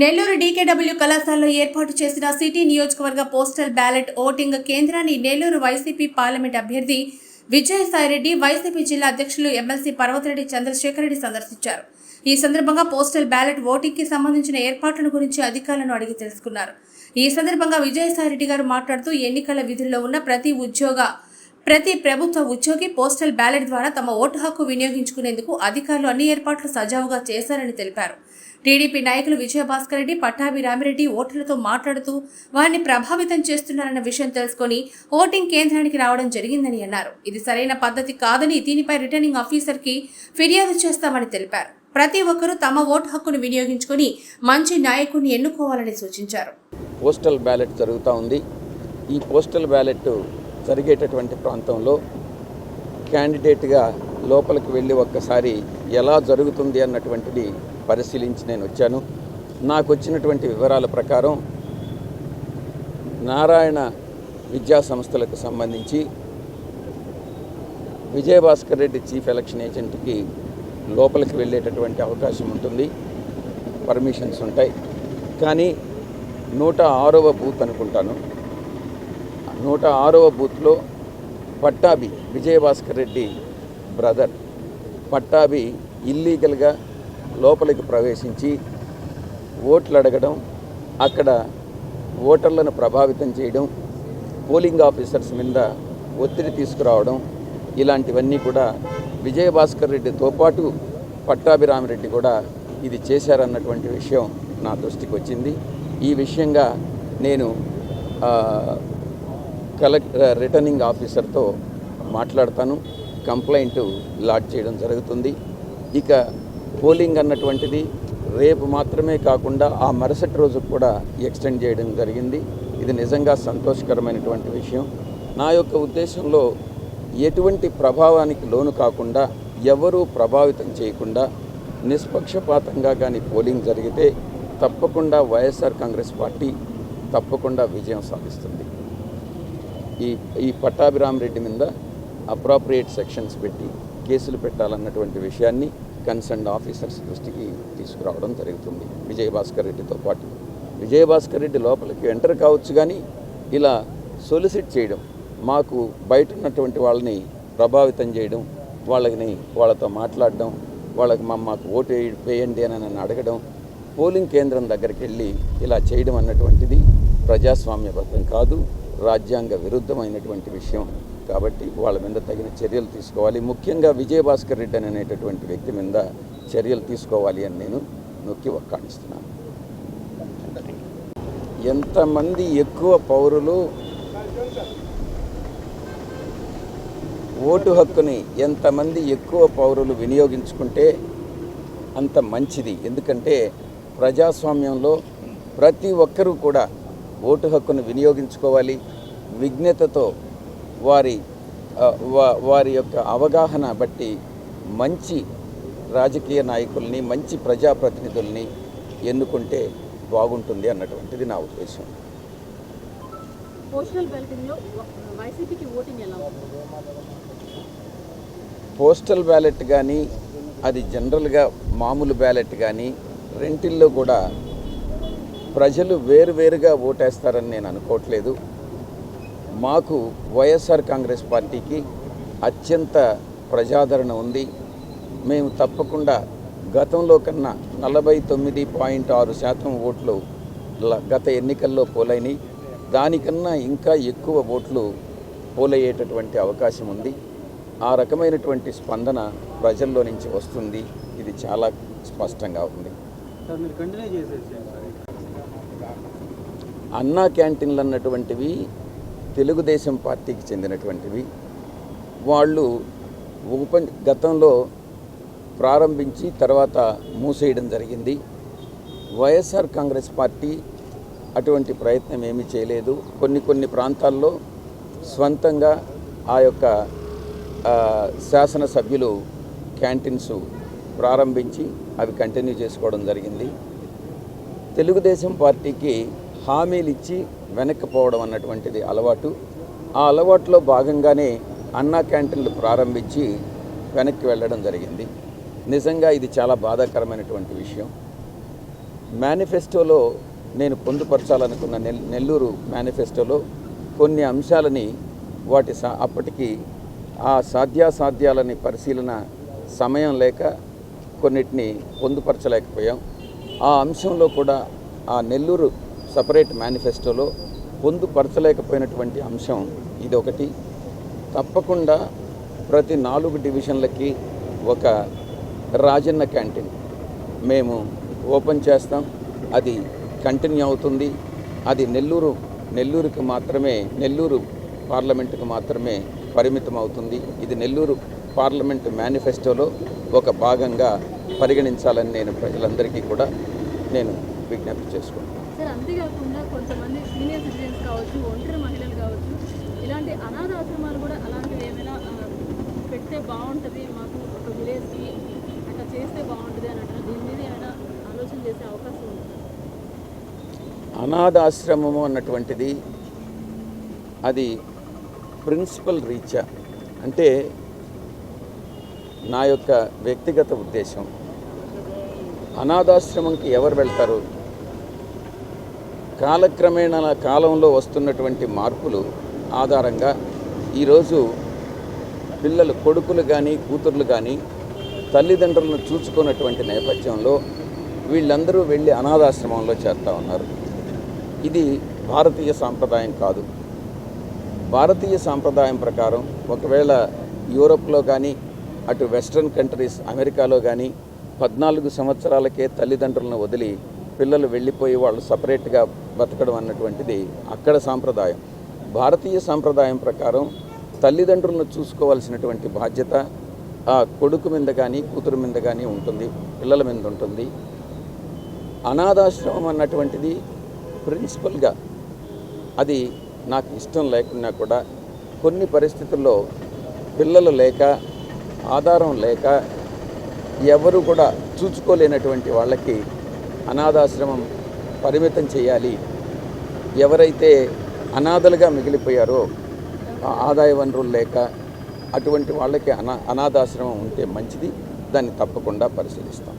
Nellore DKW కళాశాలలో ఏర్పాటు చేసిన సిటీ నియోజకవర్గ పోస్టల్ బ్యాలెట్ ఓటింగ్ కేంద్రాన్ని నెల్లూరు వైసీపీ పార్లమెంట్ అభ్యర్థి విజయసాయిరెడ్డి వైసీపీ జిల్లా అధ్యక్షులు ఎమ్మెల్సీ పర్వతిరెడ్డి చంద్రశేఖర్ రెడ్డి సందర్శించారు. ఈ సందర్భంగా పోస్టల్ బ్యాలెట్ ఓటింగ్కి సంబంధించిన ఏర్పాట్లను గురించి అధికారులను అడిగి తెలుసుకున్నారు. ఈ సందర్భంగా విజయసాయిరెడ్డి గారు మాట్లాడుతూ ఎన్నికల విధుల్లో ఉన్న ప్రతి ఉద్యోగ ప్రతి ప్రభుత్వ ఉద్యోగి పోస్టల్ బ్యాలెట్ ద్వారా తమ ఓటు హక్కు వినియోగించుకునేందుకు అధికారులు అన్ని ఏర్పాట్లు సజావుగా చేశారని తెలిపారు. టీడీపీ నాయకులు విజయభాస్కర్ రెడ్డి పట్టాభి రామిరెడ్డి ఓటర్లతో మాట్లాడుతూ వారిని ప్రభావితం చేస్తున్నారన్న విషయం తెలుసుకొని ఓటింగ్ కేంద్రానికి రావడం జరిగిందని అన్నారు. ఇది సరైన పద్ధతి కాదని దీనిపై రిటర్నింగ్ ఆఫీసర్కి ఫిర్యాదు చేస్తామని తెలిపారు. ప్రతి ఒక్కరూ తమ ఓటు హక్కును వినియోగించుకొని మంచి నాయకుడిని ఎన్నుకోవాలని సూచించారు. పోస్టల్ బ్యాలెట్ జరుగుతూ ఉంది. ఈ పోస్టల్ బ్యాలెట్ జరిగేటటువంటి ప్రాంతంలో క్యాండిడేట్గా లోపలికి వెళ్ళి ఒక్కసారి ఎలా జరుగుతుంది అన్నటువంటిది పరిశీలించి నేను వచ్చాను. నాకు వచ్చినటువంటి వివరాల ప్రకారం నారాయణ విద్యా సంస్థలకు సంబంధించి విజయభాస్కర్ రెడ్డి చీఫ్ ఎలక్షన్ ఏజెంట్కి లోపలికి వెళ్ళేటటువంటి అవకాశం ఉంటుంది. పర్మిషన్స్ ఉంటాయి. కానీ నూట ఆరవ బూత్ అనుకుంటాను. నూట ఆరవ బూత్లో పట్టాభి విజయభాస్కర్ రెడ్డి బ్రదర్. పట్టాభి ఇల్లీగల్గా లోపలికి ప్రవేశించి ఓట్లు అడగడం అక్కడ ఓటర్లను ప్రభావితం చేయడం పోలింగ్ ఆఫీసర్స్ మీద ఒత్తిడి తీసుకురావడం ఇలాంటివన్నీ కూడా విజయభాస్కర్ రెడ్డితో పాటు పట్టాభిరామిరెడ్డి కూడా ఇది చేశారన్నటువంటి విషయం నా దృష్టికి వచ్చింది. ఈ విషయంగా నేను కలెక్ట్ రిటర్నింగ్ ఆఫీసర్తో మాట్లాడతాను. కంప్లైంట్ లాడ్ చేయడం జరుగుతుంది. ఇక పోలింగ్ అన్నటువంటిది రేపు మాత్రమే కాకుండా ఆ మరుసటి రోజు కూడా ఎక్స్టెండ్ చేయడం జరిగింది. ఇది నిజంగా సంతోషకరమైనటువంటి విషయం. నా యొక్క ఉద్దేశంలో ఎటువంటి ప్రభావానికి లోను కాకుండా ఎవరూ ప్రభావితం చేయకుండా నిష్పక్షపాతంగా కానీ పోలింగ్ జరిగితే తప్పకుండా వైఎస్ఆర్ కాంగ్రెస్ పార్టీ తప్పకుండా విజయం సాధిస్తుంది. ఈ ఈ పట్టాభిరామరెడ్డి మీద అప్రాప్రియేట్ సెక్షన్స్ పెట్టి కేసులు పెట్టాలన్నటువంటి విషయాన్ని కన్సర్న్ ఆఫీసర్స్ దృష్టికి తీసుకురావడం జరుగుతుంది. విజయభాస్కర్ రెడ్డితో పాటు. విజయభాస్కర్ రెడ్డి లోపలికి ఎంటర్ కావచ్చు కానీ ఇలా సొలిసిట్ చేయడం మాకు బయట ఉన్నటువంటి వాళ్ళని ప్రభావితం చేయడం వాళ్ళని వాళ్ళతో మాట్లాడడం వాళ్ళకి మా మాకు ఓటు వేయండి అని నన్ను అడగడం పోలింగ్ కేంద్రం దగ్గరికి వెళ్ళి ఇలా చేయడం అన్నటువంటిది ప్రజాస్వామ్యబద్ధం కాదు. రాజ్యాంగ విరుద్ధమైనటువంటి విషయం. కాబట్టి వాళ్ళ మీద తగిన చర్యలు తీసుకోవాలి. ముఖ్యంగా విజయభాస్కర్ రెడ్డి అనేటటువంటి వ్యక్తి మీద చర్యలు తీసుకోవాలి అని నేను నొక్కి ఒక్కాణిస్తున్నాను ఎంతమంది ఎక్కువ పౌరులు ఓటు హక్కుని ఎంతమంది ఎక్కువ పౌరులు వినియోగించుకుంటే అంత మంచిది. ఎందుకంటే ప్రజాస్వామ్యంలో ప్రతి ఒక్కరూ కూడా ఓటు హక్కును వినియోగించుకోవాలి. విజ్ఞతతో వారి వారి యొక్క అవగాహన బట్టి మంచి రాజకీయ నాయకుల్ని మంచి ప్రజాప్రతినిధుల్ని ఎన్నుకుంటే బాగుంటుంది అన్నటువంటిది నా ఉద్దేశం. పోస్టల్ బ్యాలెట్ కానీ అది జనరల్గా మామూలు బ్యాలెట్ కానీ రెంటిల్లో కూడా ప్రజలు వేరువేరుగా ఓటేస్తారని నేను అనుకోవట్లేదు. మాకు వైఎస్ఆర్ కాంగ్రెస్ పార్టీకి అత్యంత ప్రజాదరణ ఉంది. మేము తప్పకుండా గతంలో కన్నా నలభై తొమ్మిది పాయింట్ ఆరు శాతం ఓట్లు గత ఎన్నికల్లో పోలైనవి దానికన్నా ఇంకా ఎక్కువ ఓట్లు పోలయ్యేటటువంటి అవకాశం ఉంది. ఆ రకమైనటువంటి స్పందన ప్రజల్లో నుంచి వస్తుంది. ఇది చాలా స్పష్టంగా ఉంది. అన్నా క్యాంటీన్లు అన్నటువంటివి తెలుగుదేశం పార్టీకి చెందినటువంటివి. వాళ్ళు ఉప గతంలో ప్రారంభించి తర్వాత మూసేయడం జరిగింది. వైఎస్ఆర్ కాంగ్రెస్ పార్టీ అటువంటి ప్రయత్నం ఏమీ చేయలేదు. కొన్ని కొన్ని ప్రాంతాల్లో స్వంతంగా ఆ యొక్క శాసనసభ్యులు క్యాంటీన్స్ ప్రారంభించి అవి కంటిన్యూ చేసుకోవడం జరిగింది. తెలుగుదేశం పార్టీకి హామీలు ఇచ్చి వెనక్కిపోవడం అన్నటువంటిది అలవాటు. ఆ అలవాటులో భాగంగానే అన్నా క్యాంటీన్లు ప్రారంభించి వెనక్కి వెళ్ళడం జరిగింది. నిజంగా ఇది చాలా బాధాకరమైనటువంటి విషయం. మేనిఫెస్టోలో నేను పొందుపరచాలనుకున్న నెల్ నెల్లూరు మేనిఫెస్టోలో కొన్ని అంశాలని వాటి సా అప్పటికి ఆ సాధ్యాసాధ్యాలని పరిశీలన సమయం లేక కొన్నిటిని పొందుపరచలేకపోయాం. ఆ అంశంలో కూడా ఆ నెల్లూరు సపరేట్ మేనిఫెస్టోలో పొందుపరచలేకపోయినటువంటి అంశం ఇది ఒకటి తప్పకుండా ప్రతి నాలుగు డివిజన్లకి ఒక రాజన్న క్యాంటీన్. మేము ఓపెన్ చేస్తాం. అది కంటిన్యూ అవుతుంది. అది నెల్లూరు నెల్లూరుకి మాత్రమే నెల్లూరు పార్లమెంటుకు మాత్రమే పరిమితం అవుతుంది ఇది నెల్లూరు పార్లమెంటు మేనిఫెస్టోలో ఒక భాగంగా పరిగణించాలని నేను ప్రజలందరికీ కూడా నేను విజ్ఞప్తి చేసుకుంటాను సార్ కాకుండా కొంతమంది సీనియర్ సిటిజన్స్ కావచ్చు ఒంటరి మహిళలు కావచ్చు ఇలాంటి అనాథ ఆశ్రమాలు కూడా అలాంటివి ఏమైనా పెడితే బాగుంటుంది మాకు ఒక విలేజ్కి అట్లా చేస్తే బాగుంటుంది అని అంటారు దీని మీద ఏమైనా ఆలోచన చేసే అవకాశం ఉంది? అనాథాశ్రమము అన్నటువంటిది అది ప్రిన్సిపల్ రీచా అంటే నా యొక్క వ్యక్తిగత ఉద్దేశం. అనాథాశ్రమంకి ఎవరు వెళ్తారు? కాలక్రమేణా కాలంలో వస్తున్నటువంటి మార్పులు ఆధారంగా ఈరోజు పిల్లలు కొడుకులు కానీ కూతుర్లు కానీ తల్లిదండ్రులను చూసుకున్నటువంటి నేపథ్యంలో వీళ్ళందరూ వెళ్ళి అనాథాశ్రమంలో చేస్తూ ఉన్నారు. ఇది భారతీయ సాంప్రదాయం కాదు. భారతీయ సాంప్రదాయం ప్రకారం ఒకవేళ యూరోప్లో కానీ అటు వెస్ట్రన్ కంట్రీస్ అమెరికాలో కానీ పద్నాలుగు సంవత్సరాలకే తల్లిదండ్రులను వదిలి పిల్లలు వెళ్ళిపోయి వాళ్ళు సపరేట్గా బతకడం అన్నటువంటిది అక్కడ సాంప్రదాయం. భారతీయ సాంప్రదాయం ప్రకారం తల్లిదండ్రులను చూసుకోవాల్సినటువంటి బాధ్యత ఆ కొడుకు మీద కానీ కూతురు మీద కానీ ఉంటుంది పిల్లల మీద ఉంటుంది. అనాథాశ్రమం అన్నటువంటిది ప్రిన్సిపల్గా అది నాకు ఇష్టం లేకున్నా కూడా కొన్ని పరిస్థితుల్లో పిల్లలు లేక ఆధారం లేక ఎవరు కూడా చూసుకోలేనటువంటి వాళ్ళకి అనాథాశ్రమం పరిమితం చేయాలి. ఎవరైతే అనాథలుగా మిగిలిపోయారో ఆదాయ వనరులు లేక అటువంటి వాళ్ళకి అనా అనాథాశ్రమం ఉంటే మంచిది. దాన్ని తప్పకుండా పరిశీలిస్తాం.